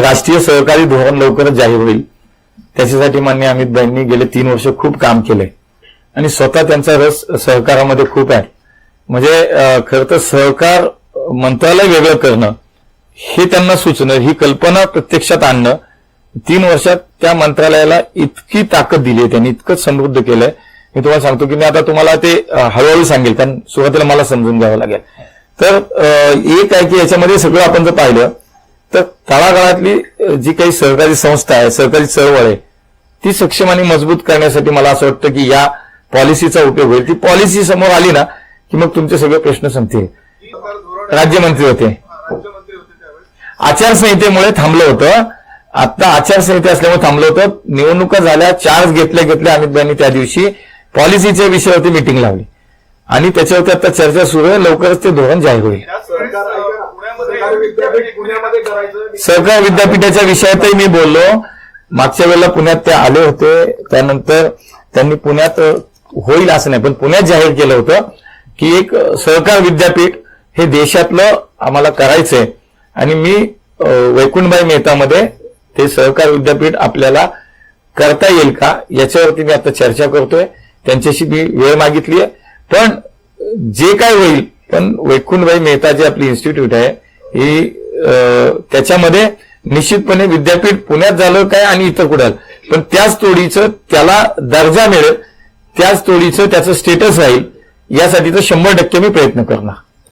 राष्ट्रीय सहकारी धोरण लवकरच जाहीर होईल. त्याच्यासाठी मान्य अमितभाईंनी गेले तीन वर्ष खूप काम केलंय आणि स्वतः त्यांचा रस सहकारामध्ये खूप आहे. म्हणजे खर खरं तर सहकार मंत्रालय वेगळं करणं हे त्यांना सुचणं ही कल्पना प्रत्यक्षात आणणं तीन वर्षात त्या मंत्रालयाला इतकी ताकद दिली आहे त्यांनी इतकं समृद्ध केलंय. मी तुम्हाला सांगतो की मी आता तुम्हाला ते हळूहळू सांगेल कारण सुरुवातीला मला समजून घ्यावं लागेल. तर एक आहे की याच्यामध्ये सगळं आपण जर पाहिलं तर तळागाळातली जी काही सहकारी संस्था आहे सहकारी चळवळ आहे ती सक्षम आणि मजबूत करण्यासाठी मला असं वाटतं की या पॉलिसीचा उपयोग होईल. ती पॉलिसी समोर आली ना की मग तुमचे सगळे प्रश्न संपतील. राज्यमंत्री होते. आचारसंहितेमुळे थांबलं होतं. आता आचारसंहिता असल्यामुळे थांबलं होतं. निवडणुका झाल्या चार्ज घेतल्या घेतल्या अमितभाईंनी त्या दिवशी पॉलिसीच्या विषयावरती मिटिंग लावली. आणि त्याच्यावरती आता चर्चा सुरू आहे. लवकरच ते धोरण जाहीर होईल. सहकार विद्यापीठाच्या विषयातही मी बोललो. मागच्या वेळेला पुण्यात ते आले होते. त्यानंतर त्यांनी पुण्यात होईल असं नाही पण पुण्यात जाहीर केलं होतं की एक सहकार विद्यापीठ हे देशातलं आम्हाला करायचंय. आणि मी वैकुंठबाई मेहतामध्ये ते सहकार विद्यापीठ आपल्याला करता येईल का? याच्यावरती मी आता चर्चा करतोय. त्यांच्याशी मी वेळ मागितली आहे. पण जे काय होईल पण वैकुंठभाई मेहता जी आपली इन्स्टिट्यूट आहे ही त्याच्यामध्ये निश्चितपणे विद्यापीठ पुण्यात झालं काय आणि इतर कुठे झालं. पण त्याच तोडीचं त्याला दर्जा मिळेल त्याच तोडीचं त्याचं स्टेटस राहील यासाठी तर शंभर टक्के मी प्रयत्न करणार